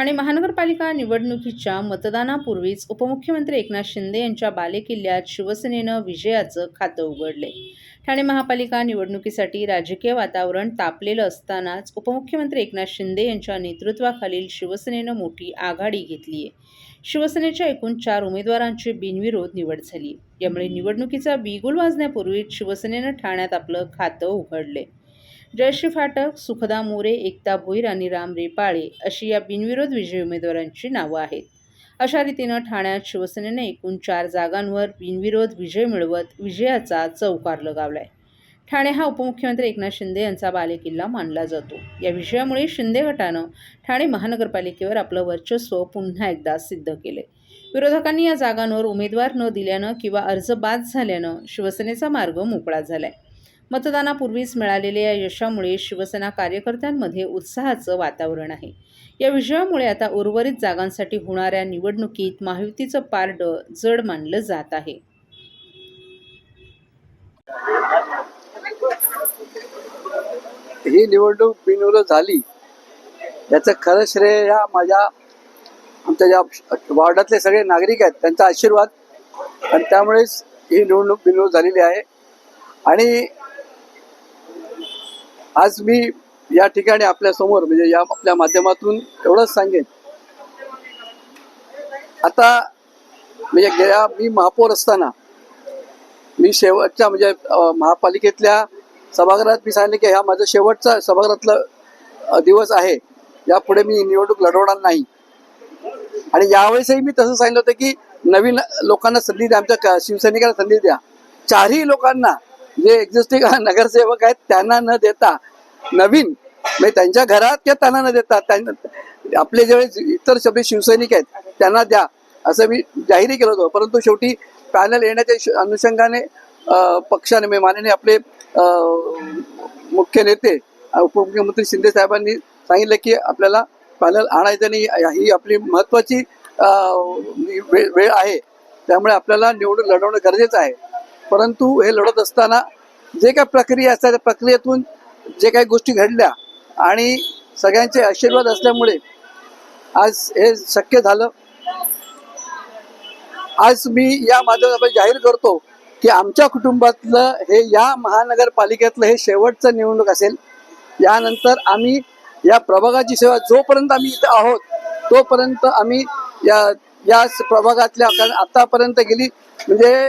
ठाणे महानगरपालिका निवडणुकीच्या मतदानापूर्वीच उपमुख्यमंत्री एकनाथ शिंदे यांच्या बालेकिल्ल्यात शिवसेनेनं विजयाचं खातं उघडले. ठाणे महापालिका निवडणुकीसाठी राजकीय वातावरण तापलेलं असतानाच उपमुख्यमंत्री एकनाथ शिंदे यांच्या नेतृत्वाखालील शिवसेनेनं मोठी आघाडी घेतली आहे शिवसेनेच्या एकूण चार उमेदवारांची बिनविरोध निवड झाली. यामुळे निवडणुकीचा बिगुल वाजण्यापूर्वीच शिवसेनेनं ठाण्यात आपलं खातं उघडले. जयश्री फाटक सुखदा मोरे एकता भोईर आणि राम रेपाळे अशी या बिनविरोध विजयी उमेदवारांची नावं आहेत. अशा रीतीनं ठाण्यात शिवसेनेने एकूण चार जागांवर बिनविरोध विजय मिळवत विजयाचा चौकार लगावलाय. ठाणे हा उपमुख्यमंत्री एकनाथ शिंदे यांचा बालेकिल्ला मानला जातो. या विजयामुळे शिंदे गटानं ठाणे महानगरपालिकेवर आपलं वर्चस्व पुन्हा एकदा सिद्ध केले विरोधकांनी या जागांवर उमेदवार न दिल्यानं किंवा अर्ज बाद झाल्यानं शिवसेनेचा मार्ग मोकळा झालाय. मतदानापूर्वीच मिळालेल्या या यशामुळे शिवसेना कार्यकर्त्यांमध्ये उत्साहाचं वातावरण आहे. या विजयामुळे आता उर्वरित जागांसाठी होणाऱ्या निवडणुकीत महायुतीचं पारड जड मानलं जात आहे. ही निवडणूक बिनविरोध झाली. याचं खरं श्रेय या माझ्या आमच्या ज्या वॉर्डातले सगळे नागरिक आहेत त्यांचा आशीर्वाद. आणि त्यामुळेच ही निवडणूक बिनविरोध झालेली आहे. आणि आज मी या ठिकाणी आपल्यासमोर म्हणजे या आपल्या माध्यमातून एवढंच सांगेन. आता म्हणजे गेल्या मी महापौर असताना मी शेवटच्या म्हणजे महापालिकेतल्या सभागृहात मी सांगितलं की हा माझा शेवटचा सभागृहातला दिवस आहे. यापुढे मी निवडणूक लढवणार नाही. आणि यावेळेसही मी तसं सांगितलं होतं की नवीन लोकांना संधी द्या आमच्या शिवसैनिकांना संधी द्या. चारही लोकांना जे एक्झिस्टिंग नगरसेवक आहेत त्यांना न देता नवीन. म्हणजे त्यांच्या घरात किंवा त्यांना न देता त्यांना आपले जे इतर सगळे शिवसैनिक आहेत त्यांना द्या. असं मी जाहीरही केलं होतं. परंतु शेवटी पॅनल येण्याच्या श- अनुषंगाने पक्षाने म्हणजे माननीय आपले मुख्य नेते उपमुख्यमंत्री शिंदे साहेबांनी सांगितलं की आपल्याला पॅनल आणायचं नाही. ही आपली महत्वाची वेळ वेळ आहे. त्यामुळे आपल्याला निवडून लढवणं गरजेचं आहे. परंतु हे लढत असताना जे काय प्रक्रिया असतात त्या प्रक्रियेतून जे काही गोष्टी घडल्या आणि सगळ्यांचे आशीर्वाद असल्यामुळे आज हे शक्य झालं. आज मी या माध्यमातून जाहीर करतो की आमच्या कुटुंबातलं हे या महानगरपालिकेतलं हे शेवटचं निवडणूक असेल यानंतर आम्ही या प्रभागाची सेवा जोपर्यंत आम्ही इथं आहोत तोपर्यंत आम्ही या या प्रभागातल्या कारण आतापर्यंत गेली. म्हणजे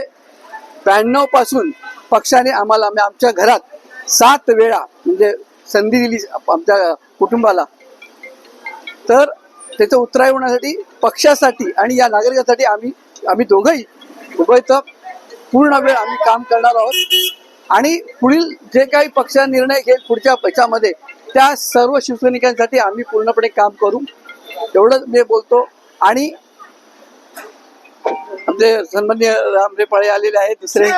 ब्याण्णवपासून पक्षाने आम्हाला आमच्या घरात सात वेळा म्हणजे संधी दिली आमच्या कुटुंबाला. तर त्याचं उत्तराय होण्यासाठी पक्षासाठी आणि या नागरिकांसाठी आम्ही आम्ही दोघंही दोघं पूर्ण वेळ आम्ही काम करणार आहोत. आणि पुढील जे काही पक्ष निर्णय घेईल पुढच्या पक्षामध्ये त्या सर्व शिवसैनिकांसाठी आम्ही पूर्णपणे काम करू. एवढंच मी बोलतो. आणि आमचे सन्मान्य रामरे पाळे आलेले आहेत दुसरे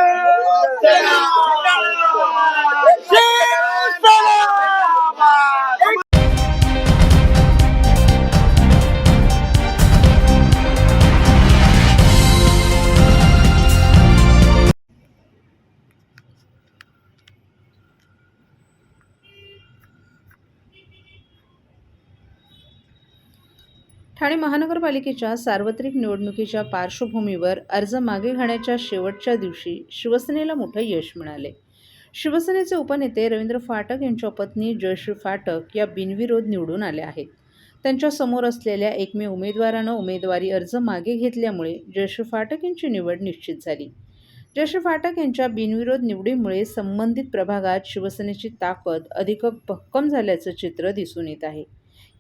ठाणे महानगरपालिकेच्या सार्वत्रिक निवडणुकीच्या पार्श्वभूमीवर अर्ज मागे घेण्याच्या शेवटच्या दिवशी शिवसेनेला मोठं यश मिळाले. शिवसेनेचे उपनेते रवींद्र फाटक यांच्या पत्नी जयश्री फाटक या बिनविरोध निवडून आल्या आहेत. त्यांच्यासमोर असलेल्या एकमेव उमेदवारानं उमेदवारी अर्ज मागे घेतल्यामुळे जयश्री फाटक यांची निवड निश्चित झाली. जयश्री फाटक यांच्या बिनविरोध निवडीमुळे संबंधित प्रभागात शिवसेनेची ताकद अधिक भक्कम झाल्याचं चित्र दिसून येत आहे.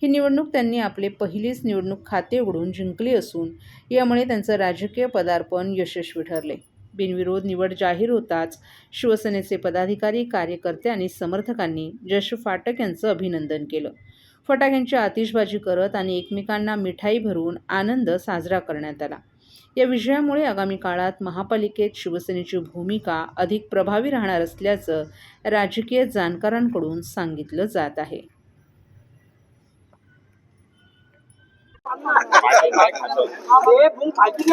ही निवडणूक त्यांनी आपले पहिलीच निवडणूक खाते उघडून जिंकली असून यामुळे त्यांचं राजकीय पदार्पण यशस्वी ठरले. बिनविरोध निवड जाहीर होताच शिवसेनेचे पदाधिकारी कार्यकर्ते आणि समर्थकांनी जश फाटक यांचं अभिनंदन केलं. फटाक्यांची आतिषबाजी करत आणि एकमेकांना मिठाई भरून आनंद साजरा करण्यात आला. या विजयामुळे आगामी काळात महापालिकेत शिवसेनेची भूमिका अधिक प्रभावी राहणार असल्याचं राजकीय जाणकारांकडून सांगितलं जात आहे.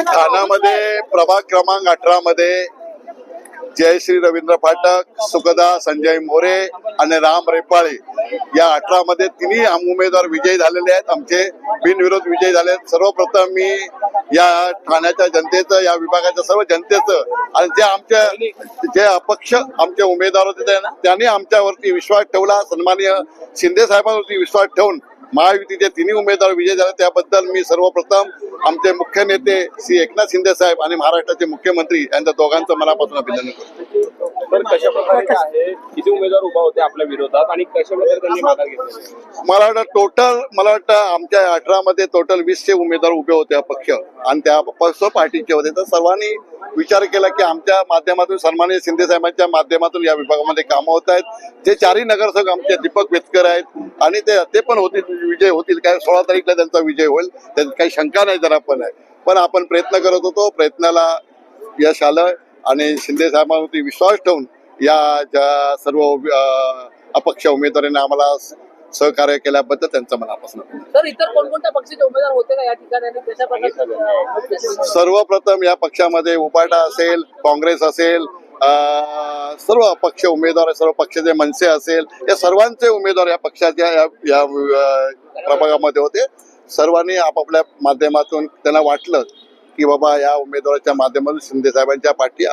ठाण्यामध्ये प्रभाग क्रमांक अठरा मध्ये जयश्री रवींद्र फाटक सुखदा संजय मोरे आणि राम रेपाळे या अठरा मध्ये तिन्ही उमेदवार विजयी झालेले आहेत. आमचे बिनविरोध विजयी झाले आहेत. सर्वप्रथम मी या ठाण्याच्या जनतेचं या विभागाच्या सर्व जनतेचं आणि जे आमच्या जे अपक्ष आमचे उमेदवार होते त्यांनी आमच्यावरती विश्वास ठेवला. सन्माननीय शिंदे साहेबांवरती विश्वास ठेवून महायुतीचे तिन्ही उमेदवार विजय झाले. त्याबद्दल मी सर्वप्रथम आमचे मुख्य नेते श्री एकनाथ शिंदे साहेब आणि महाराष्ट्राचे मुख्यमंत्री यांच्या दोघांचं मनापासून अभिनंदन करतो. तर कशा प्रकारे काय आहे? किती उमेदवार उभा होते आपल्या विरोधात आणि कशा प्रकारे त्यांनी माघार घेतली? मला वाटतं टोटल मला वाटतं आमच्या अठरा मध्ये टोटल वीसशे उमेदवार उभे होते अपक्ष. आणि त्या अपक्ष पार्टीचे होते. तर सर्वांनी विचार केला की आमच्या माध्यमातून सन्माननीय शिंदे साहेबांच्या माध्यमातून या विभागामध्ये कामं होत आहेत. जे चारही नगरसेवक आमचे दीपक वेतकर आहेत आणि ते ते पण होतील विजय होतील. काय सोळा तारीखला त्यांचा विजय होईल. त्यात काही शंका नाही जरा पण आहे. पण आपण प्रयत्न करत होतो. प्रयत्नाला यश आलं आणि शिंदे साहेबांवरती विश्वास ठेवून या ज्या सर्व अपक्ष उमेदवारांनी आम्हाला सहकार्य केल्याबद्दल त्यांचं मनापासून अभिनंदन. तर इतर कोणकोणत्या पक्षाचे उमेदवार होते का या ठिकाणी आणि कशा प्रकारचं सर्वप्रथम या पक्षामध्ये उपाटा असेल काँग्रेस असेल अं, सर्व पक्ष उमेदवार सर्व पक्षाचे मनसे असेल या सर्वांचे उमेदवार या पक्षाच्या या या प्रभागामध्ये होते सर्वांनी आपापल्या माध्यमातून त्यांना वाटलं की बाबा या उमेदवाराच्या माध्यमातून शिंदे साहेबांच्या पाठी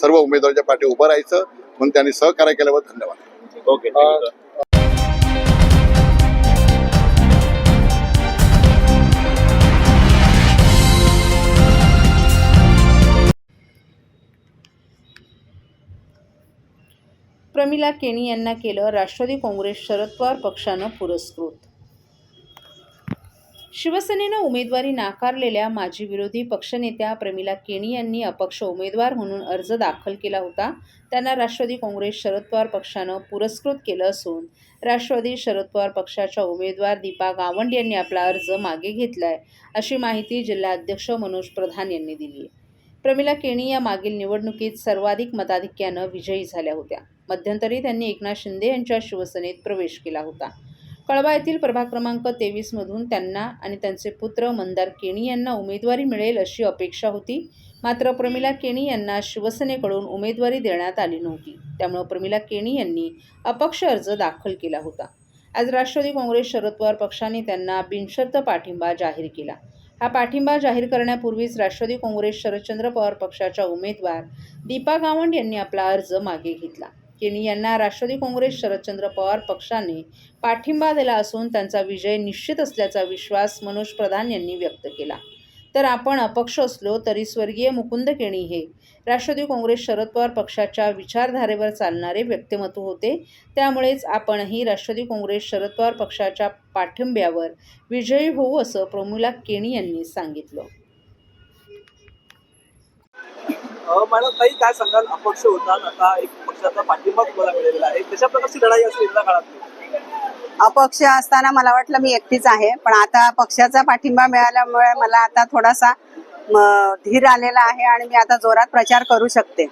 सर्व उमेदवाराच्या पाठी उभं राहायचं म्हणून त्यांनी सहकार्य केल्याबद्दल धन्यवाद. ओके प्रमिला केणी यांना केलं राष्ट्रवादी काँग्रेस शरद पवार पक्षानं पुरस्कृत. शिवसेनेनं उमेदवारी नाकारलेल्या माजी विरोधी पक्षनेत्या प्रमिला केणी यांनी अपक्ष उमेदवार म्हणून अर्ज दाखल केला होता. त्यांना राष्ट्रवादी काँग्रेस शरद पवार पक्षानं पुरस्कृत केलं असून राष्ट्रवादी शरद पवार पक्षाच्या उमेदवार दीपा गावंड यांनी आपला अर्ज मागे घेतलाय अशी माहिती जिल्हा अध्यक्ष मनोज प्रधान यांनी दिली प्रमिला केणी या मागील निवडणुकीत सर्वाधिक मताधिक्यानं विजयी झाल्या होत्या. मध्यंतरी त्यांनी एकनाथ शिंदे यांच्या शिवसेनेत प्रवेश केला होता. कळवा येथील प्रभाग क्रमांक तेवीसमधून त्यांना आणि त्यांचे पुत्र मंदार केणी यांना उमेदवारी मिळेल अशी अपेक्षा होती. मात्र प्रमिला केणी यांना शिवसेनेकडून उमेदवारी देण्यात आली नव्हती. त्यामुळे प्रमिला केणी यांनी अपक्ष अर्ज दाखल केला होता. आज राष्ट्रवादी काँग्रेस शरद पवार पक्षाने त्यांना बिनशर्त पाठिंबा जाहीर केला. हा पाठिंबा जाहीर करण्यापूर्वीच राष्ट्रवादी काँग्रेस शरदचंद्र पवार पक्षाच्या उमेदवार दीपा गावंड यांनी आपला अर्ज मागे घेतला. केनी यांना राष्ट्रवादी काँग्रेस शरदचंद्र पवार पक्षाने पाठिंबा दिला असून त्यांचा विजय निश्चित असल्याचा विश्वास मनोज प्रधान यांनी व्यक्त केला. तर आपण अपक्ष असलो तरी स्वर्गीय मुकुंद केणी हे राष्ट्रवादी काँग्रेस शरद पवार पक्षाच्या विचारधारेवर चालणारे व्यक्तिमत्व होते. त्यामुळेच आपणही राष्ट्रवादी काँग्रेस शरद पवार पक्षाच्या पाठिंब्यावर विजयी होऊ असं प्रमुला केणी यांनी सांगितलं. मॅडम काही काय सांगाल? अपक्ष होतात आता एक पक्षाचा पाठिंबा तुम्हाला मिळालेला आहे. कशा प्रकारची लढाई असेल येत्या काळात? अपक्ष असताना मला वाटलं मी एकटीच आहे पण आता पक्षाचा पाठिंबा मिळाल्यामुळे मला आता थोडासा धीर आलेला आहे आणि मी आता जोरात प्रचार करू शकते.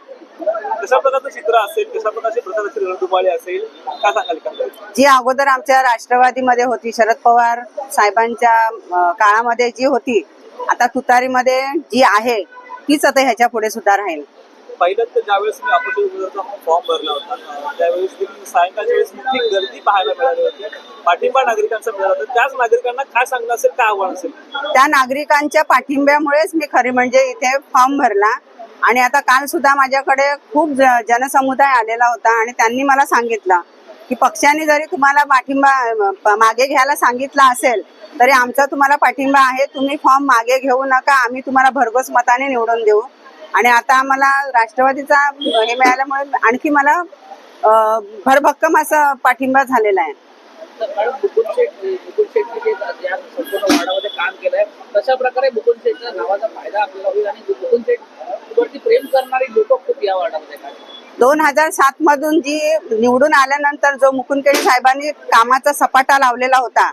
कशा प्रकारचं चित्र असेल कशा प्रकारची प्रचाराची रणधुमाळी असेल काय सांगाल का जी अगोदर आमच्या राष्ट्रवादीमध्ये होती शरद पवार साहेबांच्या काळामध्ये जी होती आता तुतारीमध्ये जी आहे तीच आता ह्याच्या पुढे सुद्धा राहील. पहिल्यांदा ज्यावेळेस मी अपक्ष उमेदवाराचा फॉर्म भरला होता. त्यावेळेस सायंकाळच्या वेळेस मोठी गर्दी पाहायला मिळाली होती? पाठिंबा नागरिकांचा मिळाला होता. त्याच नागरिकांना काय सांगणं असेल काय आव्हान असेल? त्या नागरिकांच्या पाठिंब्यामुळेच मी खरी म्हणजे इथे फॉर्म भरला. आणि आता काल सुद्धा माझ्याकडे खूप जनसमुदाय आलेला होता आणि त्यांनी मला सांगितलं की पक्षाने जरी तुम्हाला पाठिंबा मागे घ्यायला सांगितलं असेल तरी आमचा तुम्हाला पाठिंबा आहे. तुम्ही फॉर्म मागे घेऊ नका. आम्ही तुम्हाला भरघोस मताने निवडून देऊ. आणि आता आम्हाला राष्ट्रवादीचा हे मिळाल्यामुळे आणखी मला भरभक्कम असा पाठिंबा झालेला आहे. काम केलंय तशा प्रकारे मुकुंद शेठच्या नावाचा फायदा आपल्याला होईल आणि मुकुंद शेठ वरती प्रेम करणारी लोक खूप या वार्डामध्ये काय दोन हजार सात मधून जी निवडून आल्यानंतर जो मुकुंदकेळी साहेबांनी कामाचा सपाटा लावलेला होता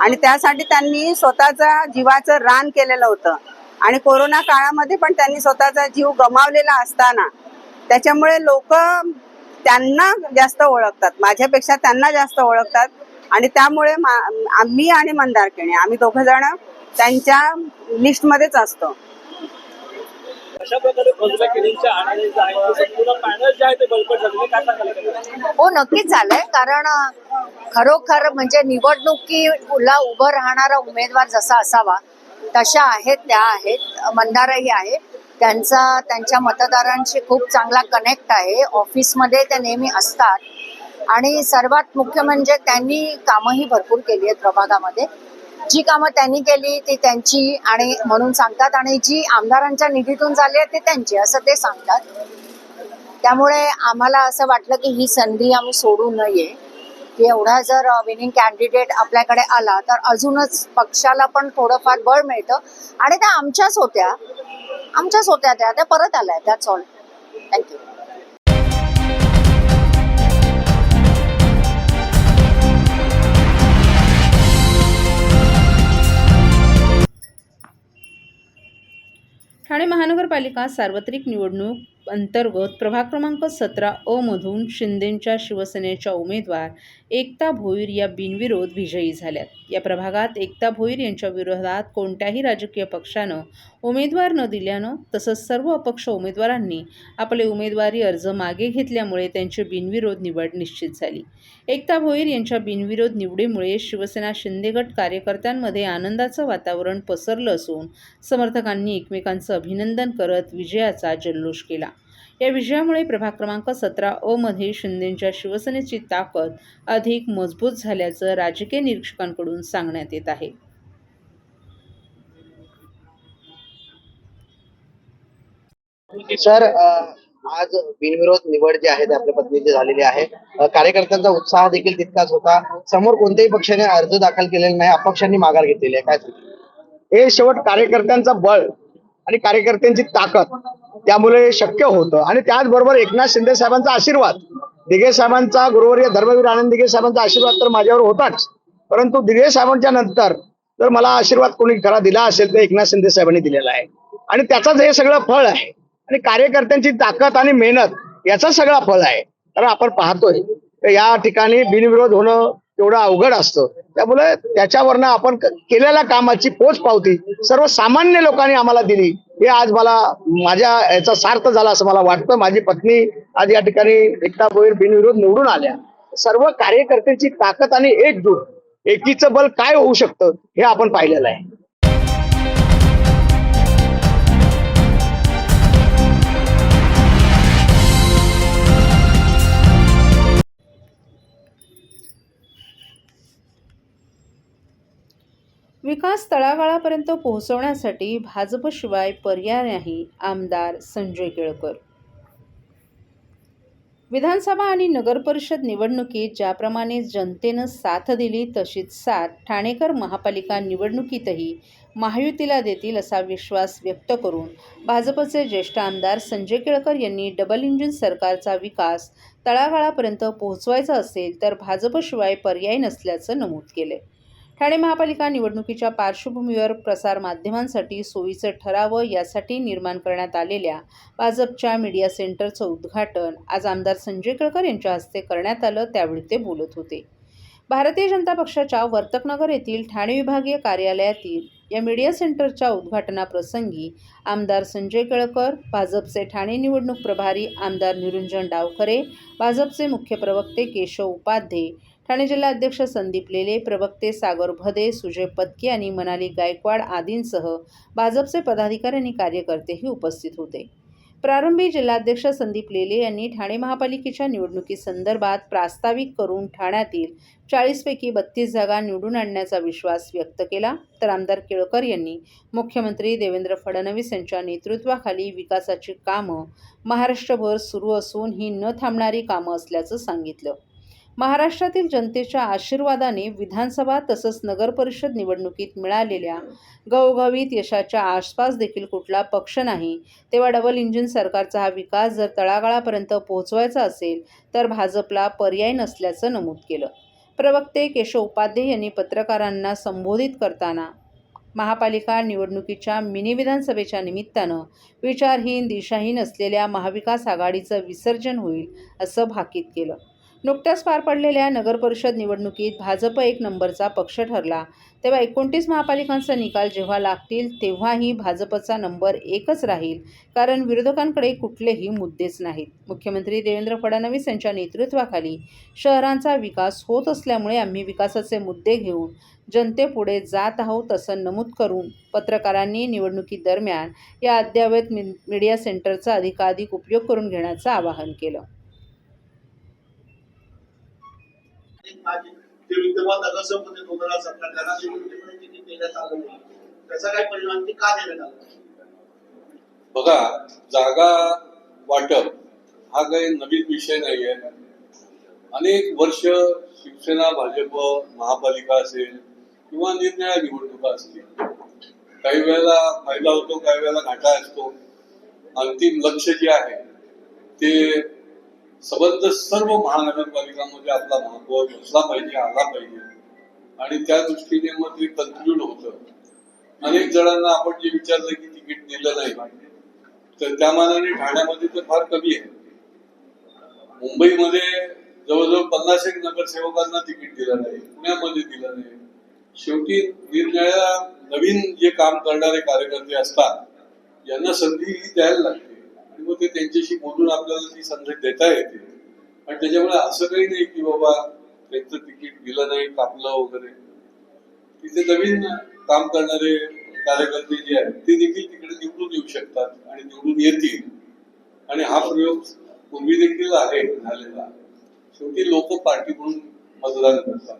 आणि त्यासाठी त्यांनी स्वतःचा जीवाचं रान केलेलं होतं. आणि कोरोना काळामध्ये पण त्यांनी स्वतःचा जीव गमावलेला असताना त्याच्यामुळे लोक त्यांना जास्त ओळखतात. माझ्यापेक्षा त्यांना जास्त ओळखतात. आणि त्यामुळे मा- आम्ही आणि मंदार केणे आम्ही दोघं जण त्यांच्या लिस्टमध्येच असतो. अशा प्रकारे हो नक्कीच झालंय कारण खरोखर म्हणजे निवडणुकीला उभं राहणारा उमेदवार जसा असावा तशा आहेत त्या आहेत. मंदाराही आहे. त्यांचा त्यांच्या मतदारांशी खूप चांगला कनेक्ट आहे. ऑफिसमध्ये ते नेहमी असतात. आणि सर्वात मुख्य म्हणजे त्यांनी कामंही भरपूर केली आहेत प्रभागामध्ये. जी कामं त्यांनी केली ती त्यांची आणि म्हणून सांगतात. आणि जी आमदारांच्या निधीतून झाली आहे ते त्यांची असं ते सांगतात. त्यामुळे आम्हाला असं वाटलं की ही संधी आम्ही सोडू नये. की एवढा जर विनिंग कॅन्डिडेट आपल्याकडे आला तर अजूनच पक्षाला पण थोडंफार बळ मिळतं. आणि त्या आमच्याच होत्या. आमच्याच होत्या त्या. त्या परत आल्या दॅट्स ऑल थँक्यू ठाणे महानगरपालिका सार्वत्रिक निवडणूक अंतर्गत प्रभाग क्रमांक सतरा अ मधून शिंदेंच्या शिवसेनेच्या उमेदवार एकता भोईर या बिनविरोध विजयी झाल्यात. या प्रभागात एकता भोईर यांच्या विरोधात कोणत्याही राजकीय पक्षानं उमेदवार न दिल्यानं तसंच सर्व अपक्ष उमेदवारांनी आपले उमेदवारी अर्ज मागे घेतल्यामुळे त्यांची बिनविरोध निवड निश्चित झाली. एकता भोईर यांच्या बिनविरोध निवडीमुळे शिवसेना शिंदेगट कार्यकर्त्यांमध्ये आनंदाचं वातावरण पसरलं असून समर्थकांनी एकमेकांचं अभिनंदन करत विजयाचा जल्लोष केला. या विजयामुळे प्रभाग क्रमांक सतरा अ मध्ये शिंदेंच्या शिवसेनेची ताकद अधिक मजबूत झाल्याचं राजकीय निरीक्षकांकडून सांगण्यात येत आहे. सर आज बिनविरोध निवड जी आहे ती आपल्या पत्नीची झालेली आहे. कार्यकर्त्यांचा उत्साह देखील तितकाच होता. समोर कोणत्याही पक्षाने अर्ज दाखल केलेला नाही. अपक्षांनी माघार घेतलेली आहे. काय? हे शेवट कार्यकर्त्यांचं बळ आणि कार्यकर्त्यांची ताकद. त्यामुळे शक्य होतं. आणि त्याचबरोबर एकनाथ शिंदे साहेबांचा आशीर्वाद. दिघे साहेबांचा गुरुवर्य धर्मवीर आनंद दिघे साहेबांचा आशीर्वाद तर माझ्यावर होताच. परंतु दिघे साहेबांच्या नंतर जर मला आशीर्वाद कोणी खरा दिला असेल तर एकनाथ शिंदे साहेबांनी दिलेला आहे. आणि त्याचंच हे सगळं फळ आहे. आणि कार्यकर्त्यांची ताकद आणि मेहनत याचा सगळा फळ आहे. कारण आपण पाहतोय. तर या ठिकाणी बिनविरोध होणं तेवढं अवघड असतं. त्यामुळे त्याच्यावरनं आपण केलेल्या कामाची पोच पावती सर्वसामान्य लोकांनी आम्हाला दिली. हे आज मला माझ्या याचा सार्थ झाला असं मला वाटतं. माझी पत्नी आज या ठिकाणी एकता भोईर बिनविरोध निवडून आल्या. सर्व कार्यकर्त्यांची ताकद आणि एकजूट एकीचं बल काय होऊ शकतं हे आपण पाहिलेलं आहे. विकास तळागाळापर्यंत पोहोचवण्यासाठी भाजपशिवाय पर्याय नाही आमदार संजय केळकर. विधानसभा आणि नगरपरिषद निवडणुकीत ज्याप्रमाणे जनतेनं साथ दिली तशीच साथ ठाणेकर महापालिका निवडणुकीतही महायुतीला देतील असा विश्वास व्यक्त करून भाजपचे ज्येष्ठ आमदार संजय केळकर यांनी डबल इंजिन सरकारचा विकास तळागाळापर्यंत पोहोचवायचा असेल तर भाजपशिवाय पर्याय नसल्याचं नमूद केले ठाणे महापालिका निवडणुकीच्या पार्श्वभूमीवर प्रसारमाध्यमांसाठी सोयीचं ठरावं यासाठी निर्माण करण्यात आलेल्या भाजपच्या मीडिया सेंटरचं उद्घाटन आज आमदार संजय केळकर यांच्या हस्ते करण्यात आलं त्यावेळी ते बोलत होते. भारतीय जनता पक्षाच्या वर्तकनगर येथील ठाणे विभागीय कार्यालयातील या मीडिया सेंटरच्या उद्घाटनाप्रसंगी आमदार संजय केळकर भाजपचे ठाणे निवडणूक प्रभारी आमदार निरुंजन डावखरे भाजपचे मुख्य प्रवक्ते केशव उपाध्ये ठाणे जिल्हाध्यक्ष संदीप लेले प्रवक्ते सागर भदे सुजय पत्की आणि मनाली गायकवाड आदींसह भाजपचे पदाधिकारी आणि कार्यकर्तेही उपस्थित होते. प्रारंभी जिल्हाध्यक्ष संदीप लेले यांनी ठाणे महापालिकेच्या निवडणुकीसंदर्भात प्रास्ताविक करून ठाण्यातील चाळीसपैकी बत्तीस जागा निवडून आणण्याचा विश्वास व्यक्त केला. तर आमदार केळकर यांनी मुख्यमंत्री देवेंद्र फडणवीस यांच्या नेतृत्वाखाली विकासाची कामं महाराष्ट्रभर सुरू असून ही न थांबणारी कामं असल्याचं सांगितलं. महाराष्ट्रातील जनतेच्या आशीर्वादाने विधानसभा तसंच नगरपरिषद निवडणुकीत मिळालेल्या गवगवीत यशाच्या आसपास देखील कुठला पक्ष नाही. तेव्हा डबल इंजिन सरकारचा हा विकास जर तळागाळापर्यंत पोहोचवायचा असेल तर भाजपला पर्याय नसल्याचं नमूद केलं. प्रवक्ते केशव उपाध्ये यांनी पत्रकारांना संबोधित करताना महापालिका निवडणुकीच्या मिनी विधानसभेच्या निमित्तानं विचारहीन दिशाहीन असलेल्या महाविकास आघाडीचं विसर्जन होईल असं भाकीत केलं. नुकत्याच पार पडलेल्या नगरपरिषद निवडणुकीत भाजप एक नंबरचा पक्ष ठरला. तेव्हा एकोणतीस महापालिकांचा निकाल जेव्हा लागतील तेव्हाही भाजपचा नंबर एकच राहील. कारण विरोधकांकडे कुठलेही मुद्देच नाहीत. मुख्यमंत्री देवेंद्र फडणवीस यांच्या नेतृत्वाखाली शहरांचा विकास होत असल्यामुळे आम्ही विकासाचे मुद्दे घेऊन जनतेपुढे जात आहोत असं नमूद करून पत्रकारांनी निवडणुकीदरम्यान या अद्ययावत मि- मीडिया सेंटरचा अधिकाधिक उपयोग करून घेण्याचं आवाहन केलं. ते विद्यमान नगरसेवक दोन हजार सतरा त्यांना तिकीट देण्यात आलं नाही त्याचा काय परिणाम ते का देण्यात आला? बघा जागा वाटप हा काही नवीन विषय नाही आहे अनेक वर्ष शिवसेना भाजप महापालिका असेल किंवा निरनिळ्या निवडणुका असतील. काही वेळेला फायदा होतो काही वेळेला घाटा असतो. अंतिम लक्ष जे आहे ते संबंध सर्व महानगरपालिकांमध्ये आपला महत्त्व बसला पाहिजे आला पाहिजे. आणि त्या दृष्टीने मग ते कन्क्लूड होत. अनेक जणांना आपण जे विचारलं की तिकीट दिलं नाही तर त्या मानाने ठाण्यामध्ये तर फार कमी आहे. मुंबईमध्ये जवळजवळ पन्नास एक नगरसेवकांना तिकीट दिलं नाही पुण्यामध्ये दिलं नाही. शेवटी निरनिळ्या नवीन जे काम करणारे कार्यकर्ते असतात यांना संधी द्यायला लागते. आणि मग ते त्यांच्याशी बोलून आपल्याला ती संधी देता येते. आणि त्याच्यामुळे असं काही नाही की बाबा त्यांचं तिकीट दिलं नाही कापलं वगैरे. तिथे नवीन काम करणारे कार्यकर्ते जे आहेत ते देखील तिकडे निवडून येऊ शकतात आणि निवडून येतील. आणि हा प्रयोग पूर्वी देखील आहे झालेला. शेवटी लोक पार्टी म्हणून मतदान करतात.